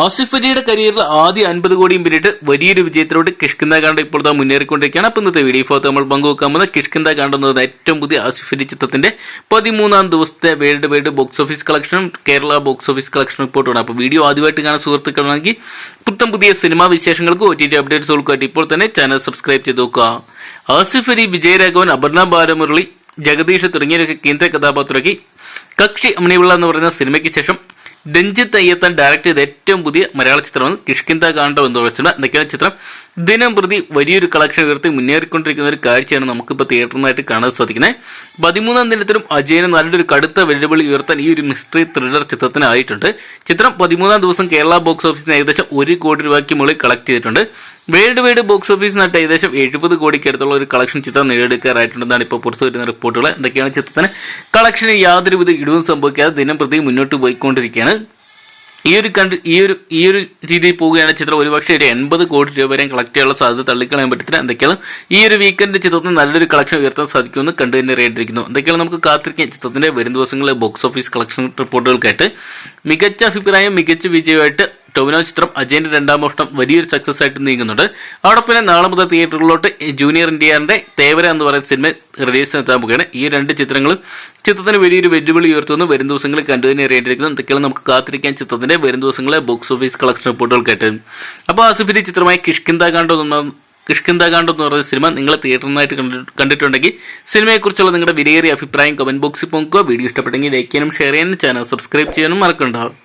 ആസിഫ് അലിയുടെ കരിയറിൽ ആദ്യ അൻപത് കോടിയും പിന്നിട്ട് വലിയൊരു വിജയത്തിലോട്ട് കിഷ്കിന്ദ കാണ്ട ഇപ്പോൾ ദാ മുന്നേറിക്കൊണ്ടിരിക്കുകയാണ്. അപ്പോൾ ഇന്നത്തെ വീഡിയോ ഫോട്ടോ നമ്മൾ പങ്കുവെക്കാൻ കിഷ്കിന്ദ കാണ്ടുന്നത് ഏറ്റവും പുതിയ ആസിഫ് അലി ചിത്രത്തിന്റെ പതിമൂന്നാം ദിവസത്തെ വേൾഡ് വൈഡ് ബോക്സ് ഓഫീസ് കളക്ഷനും കേരള ബോക്സ് ഓഫീസ് കളക്ഷൻ റിപ്പോർട്ടാണ് അപ്പോൾ വീഡിയോ ആദ്യമായിട്ട് കാണാൻ സുഹൃത്തുക്കളാണെങ്കിൽ പുത്തം പുതിയ സിനിമാ വിശേഷങ്ങൾക്ക് ഒ ടി ടി അപ്ഡേറ്റ്സുകൾക്കായിട്ട് ഇപ്പോൾ തന്നെ ചാനൽ സബ്സ്ക്രൈബ് ചെയ്ത് നോക്കുക. ആസിഫ് അലി വിജയരാഘവൻ അപർണ ബാലമുരളി ജഗദീഷ് തുടങ്ങിയവരൊക്കെ കേന്ദ്ര കഥാപാത്രമാക്കി കക്ഷി അമണിപിള്ള എന്ന് പറയുന്ന സിനിമയ്ക്ക് ശേഷം രഞ്ജിത്ത് അയ്യത്തൻ ഡയറക്ട് ചെയ്ത ഏറ്റവും പുതിയ മലയാള ചിത്രമാണ് കിഷ്കിന്ത കാണ്ടോ എന്ന് പറയുന്ന എന്തൊക്കെയാണ് ചിത്രം. ദിനം പ്രതി വലിയൊരു കളക്ഷൻ ഉയർത്തി മുന്നേറിക്കൊണ്ടിരിക്കുന്ന ഒരു കാഴ്ചയാണ് നമുക്കിപ്പോൾ തിയേറ്ററിനായിട്ട് കാണാൻ സാധിക്കുന്നത്. പതിമൂന്നാം ദിനത്തിലും അജയന് നല്ലൊരു കടുത്ത വെല്ലുവിളി ഉയർത്താൻ ഈ ഒരു മിസ്റ്ററി ത്രില്ലർ ചിത്രത്തിനായിട്ടുണ്ട്. ചിത്രം പതിമൂന്നാം ദിവസം കേരള ബോക്സ് ഓഫീസിന് ഏകദേശം ഒരു കോടി രൂപയ്ക്ക് മുകളിൽ കളക്ട് ചെയ്തിട്ടുണ്ട്. വേൾഡ് വൈഡ് ബോക്സ് ഓഫീസിനായിട്ട് ഏകദേശം എഴുപത് കോടിക്ക് അടുത്തുള്ള ഒരു കളക്ഷൻ ചിത്രം നേടിയെടുക്കാറായിട്ടുണ്ടെന്നാണ് ഇപ്പോൾ പുറത്തു വരുന്ന റിപ്പോർട്ടുകൾ. എന്തൊക്കെയാണ് ചിത്രത്തിന്. കളക്ഷന് യാതൊരുവിധ ഇടിവും സംഭവിക്കാതെ ദിനം പ്രതി മുന്നോട്ട് പോയിക്കൊണ്ടിരിക്കുകയാണ്. ഈ ഒരു കണ്ട് ഈ ഒരു ഈ ഒരു രീതിയിൽ പോവുകയാണ് ചിത്രം. ഒരുപക്ഷെ ഒരു എൺപത് കോടി രൂപ വരെയും കളക്ട് ചെയ്യാനുള്ള സാധ്യത തള്ളിക്കളയാൻ പറ്റത്തില്ല. എന്തൊക്കെയാണ് ഈ ഒരു വീക്കെൻഡ് ചിത്രത്തിന് നല്ലൊരു കളക്ഷൻ ഉയർത്താൻ സാധിക്കുമെന്ന് കണ്ടു തന്നെ അറിയേണ്ടിയിരിക്കുന്നു. എന്തൊക്കെയാണ് നമുക്ക് കാത്തിരിക്കാം. ചിത്രത്തിന്റെ വരും ദിവസങ്ങളിലെ ബോക്സ് ഓഫീസ് കളക്ഷൻ റിപ്പോർട്ടുകൾക്കായിട്ട് മികച്ച അഭിപ്രായം മികച്ച വിജയമായിട്ട് ടൊവിനോ ചിത്രം അജയന്റെ രണ്ടാം മോഷണം വലിയൊരു സക്സസ് ആയിട്ട് നീങ്ങുന്നുണ്ട്. അവിടെ പിന്നെ നാളെ മുതൽ തിയേറ്ററുകളിലോട്ട് ജൂനിയർ ഇന്ത്യയുടെ തേവര എന്ന് പറയുന്ന സിനിമ റിലീസിന് എത്താൻ പോകുകയാണ് ഈ രണ്ട് ചിത്രങ്ങളും ചിത്രത്തിന് വലിയൊരു വെല്ലുവിളി ഉയർത്തുന്നു. വരും ദിവസങ്ങളിൽ കണ്ടു തന്നെ അറിയേണ്ടിയിരിക്കുന്നു എന്തൊക്കെയാണ് നമുക്ക് കാത്തിരിക്കാൻ ചിത്രത്തിന്റെ വരും ദിവസങ്ങളെ ബോക്സ് ഓഫീസ് കളക്ഷൻ റിപ്പോർട്ടുകൾ കേട്ടത് അപ്പോൾ ആസിഫിന്റെ ചിത്രമായ കിഷ്കിന്ദ കാണ്ടോ കിഷ്കിന്ദ കാണ്ടോ എന്ന് പറയുന്ന സിനിമ നിങ്ങൾ തിയേറ്ററിനായിട്ട് കണ്ടിട്ടുണ്ടെങ്കിൽ സിനിമയെക്കുറിച്ചുള്ള നിങ്ങളുടെ വിലയേറിയ അഭിപ്രായം കമന്റ് ബോക്സിൽ പോകുക വീഡിയോ ഇഷ്ടപ്പെട്ടെങ്കിൽ ലൈക്ക് ചെയ്യാനും ഷെയർ ചെയ്യാനും ചാനൽ സബ്സ്ക്രൈബ് ചെയ്യാനും മറക്കണ്ടാവും